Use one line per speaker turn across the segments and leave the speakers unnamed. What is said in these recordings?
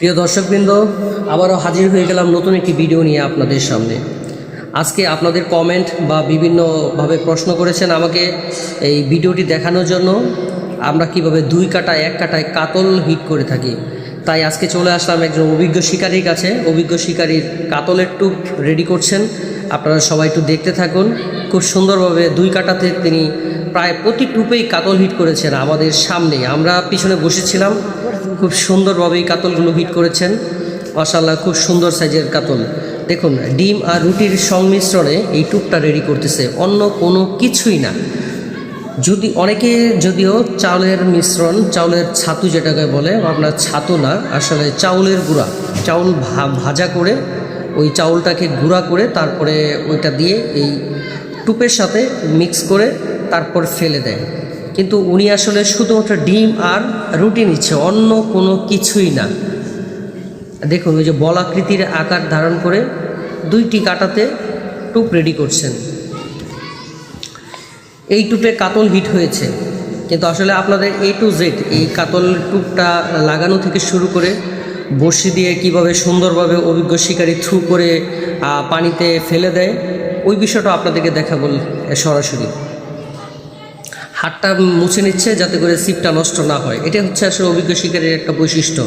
প্রিয় দর্শকবৃন্দ, আবারও হাজির হয়ে গেলাম নতুন একটি ভিডিও নিয়ে আপনাদের সামনে। আজকে আপনাদের কমেন্ট বা বিভিন্নভাবে প্রশ্ন করেছেন আমাকে এই ভিডিওটি দেখানোর জন্য। আমরা কীভাবে দুই কাটা এক কাটায় কাতল হিট করে থাকি। তাই আজকে চলে আসলাম একজন অভিজ্ঞ শিকারীর কাছে। অভিজ্ঞ শিকারীর কাতলের টুপ রেডি করছেন। আপনারা সবাই একটু দেখতে থাকুন। খুব সুন্দরভাবে দুই কাটাতে তিনি প্রায় প্রতি টুপেই কাতল হিট করেছেন আমাদের সামনে আমরা পিছনে বসেছিলাম, খুব সুন্দরভাবে এই কাতলগুলো হিট করেছেন। মাসাল্লাহ খুব সুন্দর সাইজের কাতল। দেখুন, ডিম আর রুটির সংমিশ্রণে এই টুপটা রেডি করতেছে, অন্য কোনো কিছুই না। যদি অনেকে যদিও চাউলের মিশ্রণ, চাউলের ছাতু যেটাকে বলে আপনার ছাতু না, আসলে চাউলের গুঁড়া, চাউল ভাজা করে, ওই চাউলটাকে গুঁড়া করে তারপরে ওইটা দিয়ে এই টুপের সাথে মিক্স করে তারপর ফেলে দেয়। কিন্তু উনি আসলে শুধুমাত্র ডিম আর রুটি নিচ্ছে, অন্য কোনো কিছুই না। দেখুন, ওই যে বলাকৃতির আকার ধারণ করে দুইটি কাটাতে টুপ রেডি করছেন। এই টুপে কাতল হিট হয়েছে। কিন্তু আসলে আপনাদের এ টু জেড এই কাতল টুপটা লাগানো থেকে শুরু করে বড়শি দিয়ে কীভাবে সুন্দরভাবে অভিজ্ঞ শিকারী থ্রু করে পানিতে ফেলে দেয় ওই বিষয়টা আপনাদেরকে দেখাবো সরাসরি। হাতটা মুছে নিচ্ছে যাতে করে সিপটা নষ্ট না হয়। এটা হচ্ছে আসলে অভিজ্ঞ শিকারীর একটা বৈশিষ্ট্য।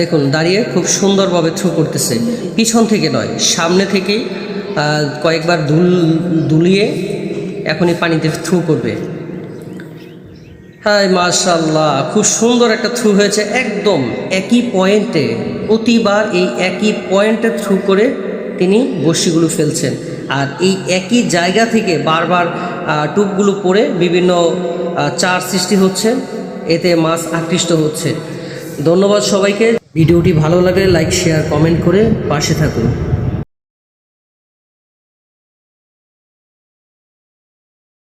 দেখুন, দাঁড়িয়ে খুব সুন্দরভাবে থ্রু করতেছে। পিছন থেকে নয়, সামনে থেকেই কয়েকবার দুল, দুলিয়ে এখনই পানিতে থ্রু করবে। হ্যাঁ মাশাল্লাহ খুব সুন্দর একটা থ্রু হয়েছে। একদম একই পয়েন্টে, প্রতিবার এই একই পয়েন্টে থ্রু করে তিনি বড়শিগুলো ফেলছেন। আর এই একই জায়গা থেকে বারবার টুপগুলো পড়ে বিভিন্ন চার সৃষ্টি হচ্ছে। এতে মাছ আকৃষ্ট হচ্ছে। ধন্যবাদ সবাইকে। ভিডিওটি ভালো লাগে লাইক, শেয়ার, কমেন্ট করে পাশে থাকুন।